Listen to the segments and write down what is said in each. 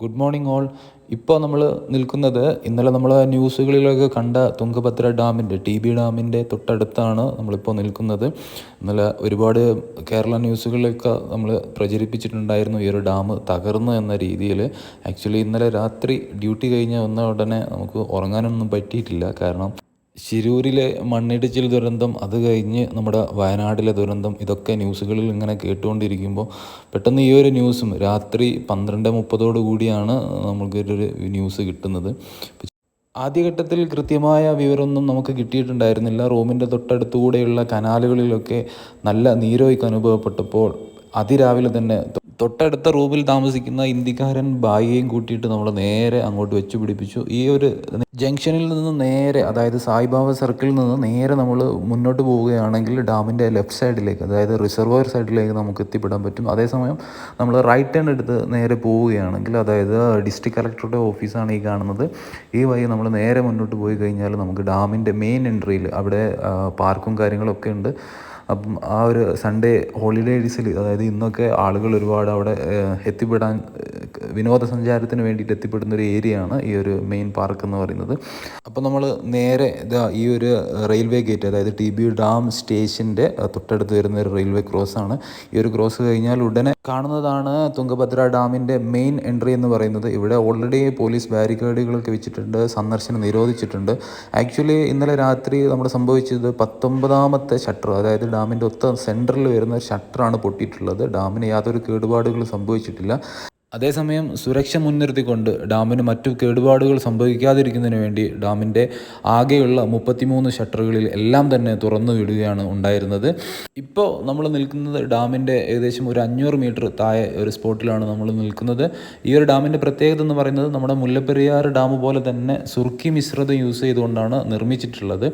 Good morning all ഇപ്പോൾ നമ്മൾ നിൽക്കുന്നത് ഇന്നലെ നമ്മൾ ന്യൂസുകളിലൊക്കെ കണ്ട തുങ്കഭദ്ര ഡാമിന്റെ ടി ബി ഡാമിന്റെ തൊട്ടടുത്താണ് നമ്മളിപ്പോൾ നിൽക്കുന്നത്. ഇന്നലെ ഒരുപാട് കേരള ന്യൂസുകളിലൊക്കെ നമ്മൾ പ്രചരിപ്പിച്ചിട്ടുണ്ടായിരുന്നു ഈ ഒരു ഡാം തകർന്നു എന്ന രീതിയിൽ. ആക്ച്വലി ഇന്നലെ രാത്രി ഡ്യൂട്ടി കഴിഞ്ഞ് വന്ന ഉടനെ നമുക്ക് ഉറങ്ങാനൊന്നും പറ്റിയിട്ടില്ല. കാരണം ശിരൂരിലെ മണ്ണിടിച്ചിൽ ദുരന്തം അത് കഴിഞ്ഞ് നമ്മുടെ വയനാട്ടിലെ ദുരന്തം ഇതൊക്കെ ന്യൂസുകളിൽ ഇങ്ങനെ കേട്ടുകൊണ്ടിരിക്കുമ്പോൾ പെട്ടെന്ന് ഈ ഒരു ന്യൂസും രാത്രി പന്ത്രണ്ട് മുപ്പതോടു കൂടിയാണ് നമുക്കൊരു ന്യൂസ് കിട്ടുന്നത്. ആദ്യഘട്ടത്തിൽ കൃത്യമായ വിവരമൊന്നും നമുക്ക് കിട്ടിയിട്ടുണ്ടായിരുന്നില്ല. റൂമിന്റെ തൊട്ടടുത്തുകൂടെയുള്ള കനാലുകളിലൊക്കെ നല്ല നീരൊഴുക്ക് അനുഭവപ്പെട്ടപ്പോൾ അതിരാവിലെ തന്നെ തൊട്ടടുത്ത റൂമിൽ താമസിക്കുന്ന ഇന്ത്യക്കാരൻ ബായിയെയും കൂട്ടിയിട്ട് നമ്മൾ നേരെ അങ്ങോട്ട് വെച്ച് പിടിപ്പിച്ചു. ഈ ഒരു ജംഗ്ഷനിൽ നിന്ന് നേരെ അതായത് സായിബാബ സർക്കിളിൽ നിന്ന് നേരെ നമ്മൾ മുന്നോട്ട് പോവുകയാണെങ്കിൽ ഡാമിന്റെ ലെഫ്റ്റ് സൈഡിലേക്ക് അതായത് റിസർവോയർ സൈഡിലേക്ക് നമുക്ക് എത്തിപ്പെടാൻ പറ്റും. അതേസമയം നമ്മൾ റൈറ്റ് ടേൺ എടുത്ത് നേരെ പോവുകയാണെങ്കിൽ അതായത് ഡിസ്ട്രിക്ട് കളക്ടറുടെ ഓഫീസാണ് ഈ കാണുന്നത്. ഈ വഴി നമ്മൾ നേരെ മുന്നോട്ട് പോയി കഴിഞ്ഞാൽ നമുക്ക് ഡാമിന്റെ മെയിൻ എൻട്രിയിൽ അവിടെ പാർക്കും കാര്യങ്ങളൊക്കെ ഉണ്ട്. അപ്പം ആ ഒരു സൺഡേ ഹോളിഡേ ഹോളിഡേയ്സിൽ അതായത് ഇന്നൊക്കെ ആളുകൾ ഒരുപാട് അവിടെ എത്തിപ്പെടാൻ വിനോദസഞ്ചാരത്തിന് വേണ്ടിയിട്ട് എത്തിപ്പെടുന്ന ഒരു ഏരിയയാണ് ഈ ഒരു മെയിൻ പാർക്ക് എന്ന് പറയുന്നത്. അപ്പോൾ നമ്മൾ നേരെ ഇതാ ഈ ഒരു റെയിൽവേ ഗേറ്റ് അതായത് ടി ബി ഡാം സ്റ്റേഷന്റെ തൊട്ടടുത്ത് വരുന്ന ഒരു റെയിൽവേ ക്രോസ് ആണ്. ഈ ഒരു ക്രോസ് കഴിഞ്ഞാൽ ഉടനെ കാണുന്നതാണ് തുങ്കഭദ്ര ഡാമിന്റെ മെയിൻ എൻട്രി എന്ന് പറയുന്നത്. ഇവിടെ ഓൾറെഡി പോലീസ് ബാരിക്കേഡുകളൊക്കെ വെച്ചിട്ടുണ്ട് സന്ദർശനം നിരോധിച്ചിട്ടുണ്ട്. ആക്ച്വലി ഇന്നലെ രാത്രി നമ്മൾ സംഭവിച്ചത് പത്തൊമ്പതാമത്തെ ഷട്ടർ അതായത് ഡാമിന്റെ ഒത്ത സെന്ററിൽ വരുന്ന ഷട്ടറാണ് പൊട്ടിയിട്ടുള്ളത്. ഡാമിന് യാതൊരു കേടുപാടുകളും സംഭവിച്ചിട്ടില്ല. അതേസമയം സുരക്ഷ മുൻനിർത്തിക്കൊണ്ട് ഡാമിന് മറ്റു കേടുപാടുകൾ സംഭവിക്കാതിരിക്കുന്നതിന് വേണ്ടി ഡാമിന്റെ ആകെയുള്ള മുപ്പത്തിമൂന്ന് ഷട്ടറുകളിൽ എല്ലാം തന്നെ തുറന്നു വിടുകയാണ് ഉണ്ടായിരുന്നത്. ഇപ്പോൾ നമ്മൾ നിൽക്കുന്നത് ഡാമിന്റെ ഏകദേശം ഒരു അഞ്ഞൂറ് മീറ്റർ താഴെ ഒരു സ്പോട്ടിലാണ് നമ്മൾ നിൽക്കുന്നത്. ഈ ഒരു ഡാമിന്റെ പ്രത്യേകത എന്ന് പറയുന്നത് നമ്മുടെ മുല്ലപ്പെരിയാർ ഡാം പോലെ തന്നെ സുർക്കി മിശ്രിതം യൂസ് ചെയ്തുകൊണ്ടാണ് നിർമ്മിച്ചിട്ടുള്ളത്.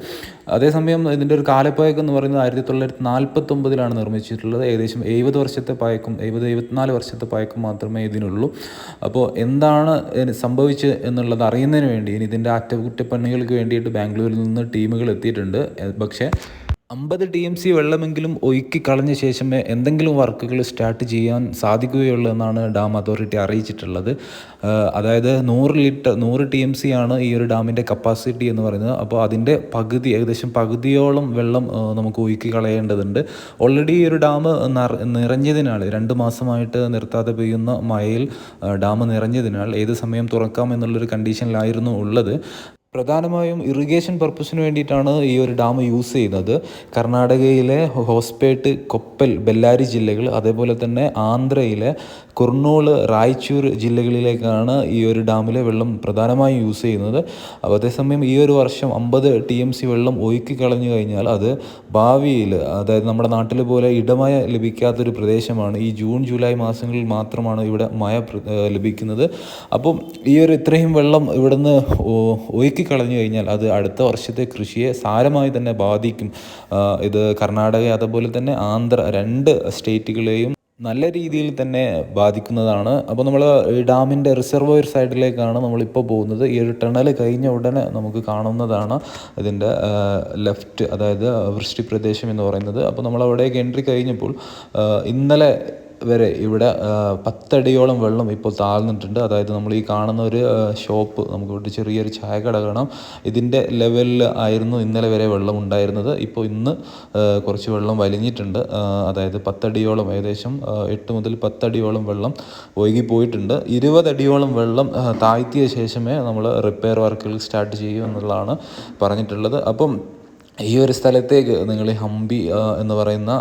അതേസമയം ഇതിന്റെ ഒരു കാലപ്പഴക്കം എന്ന് പറയുന്നത് ആയിരത്തി തൊള്ളായിരത്തി നാൽപ്പത്തൊമ്പതിലാണ് നിർമ്മിച്ചിട്ടുള്ളത്. ഏകദേശം എഴുപത് വർഷത്തെ പഴക്കം എഴുപത് എഴുപത്തിനാല് വർഷത്തെ പഴക്കം മാത്രമേ ഇതിനുള്ളൂ. ഉള്ളൂ അപ്പോൾ എന്താണ് സംഭവിച്ചത് എന്നുള്ളത് അറിയുന്നതിന് വേണ്ടി ഇനി ഇതിന്റെ അറ്റകുറ്റപ്പണികൾക്ക് വേണ്ടിയിട്ട് ബാംഗ്ലൂരിൽ നിന്ന് ടീമുകൾ എത്തിയിട്ടുണ്ട്. പക്ഷേ അമ്പത് ടി എം സി വെള്ളമെങ്കിലും ഒഴുക്കി കളഞ്ഞ ശേഷമേ എന്തെങ്കിലും വർക്കുകൾ സ്റ്റാർട്ട് ചെയ്യാൻ സാധിക്കുകയുള്ളൂ എന്നാണ് ഡാം അതോറിറ്റി അറിയിച്ചിട്ടുള്ളത്. അതായത് നൂറ് ലിറ്റർ നൂറ് ടി എം സി ആണ് ഈ ഒരു ഡാമിന്റെ കപ്പാസിറ്റി എന്ന് പറയുന്നത്. അപ്പോൾ അതിന്റെ പകുതി ഏകദേശം പകുതിയോളം വെള്ളം നമുക്ക് ഒഴുക്കി കളയേണ്ടതുണ്ട്. ഓൾറെഡി ഈ ഒരു ഡാം നിറഞ്ഞതിനാൽ രണ്ട് മാസമായിട്ട് നിർത്താതെ പെയ്യുന്ന മഴയിൽ ഡാം നിറഞ്ഞതിനാൽ ഏത് സമയം തുറക്കാം എന്നുള്ളൊരു കണ്ടീഷനിലായിരുന്നു ഉള്ളത്. പ്രധാനമായും ഇറിഗേഷൻ പർപ്പസിന് വേണ്ടിയിട്ടാണ് ഈ ഒരു ഡാം യൂസ് ചെയ്യുന്നത്. കർണാടകയിലെ ഹോസ്പേട്ട് കൊപ്പൽ ബെല്ലാരി ജില്ലകൾ അതേപോലെ തന്നെ ആന്ധ്രയിലെ കുർണൂൾ റായ്ചൂർ ജില്ലകളിലേക്കാണ് ഈ ഒരു ഡാമിലെ വെള്ളം പ്രധാനമായും യൂസ് ചെയ്യുന്നത്. അപ്പോൾ അതേസമയം ഈ ഒരു വർഷം അമ്പത് ടി എം സി വെള്ളം ഒഴുക്കി കളഞ്ഞു കഴിഞ്ഞാൽ അത് ഭാവിയിൽ അതായത് നമ്മുടെ നാട്ടിൽ പോലെ ഇടമയ ലഭിക്കാത്തൊരു പ്രദേശമാണ്. ഈ ജൂൺ ജൂലൈ മാസങ്ങളിൽ മാത്രമാണ് ഇവിടെ മഴ ലഭിക്കുന്നത്. അപ്പം ഈ ഒരു ഇത്രയും വെള്ളം ഇവിടുന്ന് ഒഴുക്കി കളഞ്ഞു കഴിഞ്ഞാൽ അത് അടുത്ത വർഷത്തെ കൃഷിയെ സാരമായി തന്നെ ബാധിക്കും. ഇത് കർണാടക അതുപോലെ തന്നെ ആന്ധ്ര രണ്ട് സ്റ്റേറ്റുകളെയും നല്ല രീതിയിൽ തന്നെ ബാധിക്കുന്നതാണ്. അപ്പോൾ നമ്മൾ ഡാമിന്റെ റിസർവോയർ സൈഡിലേക്കാണ് നമ്മളിപ്പോൾ പോകുന്നത്. ഈ ഒരു ടണൽ കഴിഞ്ഞ ഉടനെ നമുക്ക് കാണുന്നതാണ് ഇതിന്റെ ലെഫ്റ്റ് അതായത് വൃഷ്ടി പ്രദേശം എന്ന് പറയുന്നത്. അപ്പോൾ നമ്മൾ അവിടേക്ക് എൻട്രി കഴിഞ്ഞപ്പോൾ ഇന്നലെ വരെ ഇവിടെ പത്തടിയോളം വെള്ളം ഇപ്പോൾ താഴ്ന്നിട്ടുണ്ട്. അതായത് നമ്മൾ ഈ കാണുന്ന ഒരു ഷോപ്പ് നമുക്ക് ഇവിടെ ചെറിയൊരു ചായ കാണാം. ഇതിന്റെ ലെവലിൽ ആയിരുന്നു ഇന്നലെ വരെ വെള്ളം ഉണ്ടായിരുന്നത്. ഇപ്പോൾ ഇന്ന് കുറച്ച് വെള്ളം വലിഞ്ഞിട്ടുണ്ട്. അതായത് പത്തടിയോളം ഏകദേശം എട്ട് മുതൽ പത്തടിയോളം വെള്ളം ഒഴുകി പോയിട്ടുണ്ട് ഇരുപതടിയോളം വെള്ളം താഴ്ത്തിയ ശേഷമേ നമ്മൾ റിപ്പയർ വർക്കുകൾ സ്റ്റാർട്ട് ചെയ്യൂ എന്നുള്ളതാണ് പറഞ്ഞിട്ടുള്ളത്. അപ്പം ഈ ഒരു സ്ഥലത്തേക്ക് നിങ്ങൾ ഹംപി എന്ന് പറയുന്ന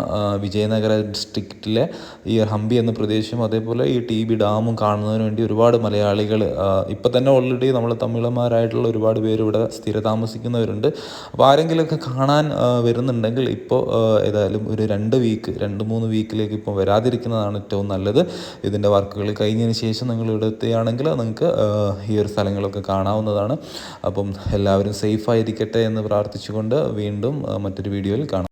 വിജയനഗര ഡിസ്ട്രിക്റ്റിലെ ഈ ഹംപി എന്ന പ്രദേശം അതേപോലെ ഈ ടി ബി ഡാമും കാണുന്നതിന് വേണ്ടി ഒരുപാട് മലയാളികൾ ഇപ്പം തന്നെ ഓൾറെഡി നമ്മൾ തമിഴന്മാരായിട്ടുള്ള ഒരുപാട് പേര് ഇവിടെ സ്ഥിര താമസിക്കുന്നവരുണ്ട് അപ്പോൾ ആരെങ്കിലുമൊക്കെ കാണാൻ വരുന്നുണ്ടെങ്കിൽ ഇപ്പോൾ ഏതായാലും ഒരു രണ്ട് വീക്ക് രണ്ട് മൂന്ന് വീക്കിലേക്ക് ഇപ്പോൾ വരാതിരിക്കുന്നതാണ് ഏറ്റവും നല്ലത്. ഇതിന്റെ വർക്കുകൾ കഴിഞ്ഞതിന് ശേഷം നിങ്ങൾ ഇവിടെ എത്തുകയാണെങ്കിൽ നിങ്ങൾക്ക് ഈ ഒരു സ്ഥലങ്ങളൊക്കെ കാണാവുന്നതാണ്. അപ്പം എല്ലാവരും സേഫ് ആയിരിക്കട്ടെ എന്ന് പ്രാർത്ഥിച്ചുകൊണ്ട് വീണ്ടും മറ്റൊരു വീഡിയോയിൽ കാണാം.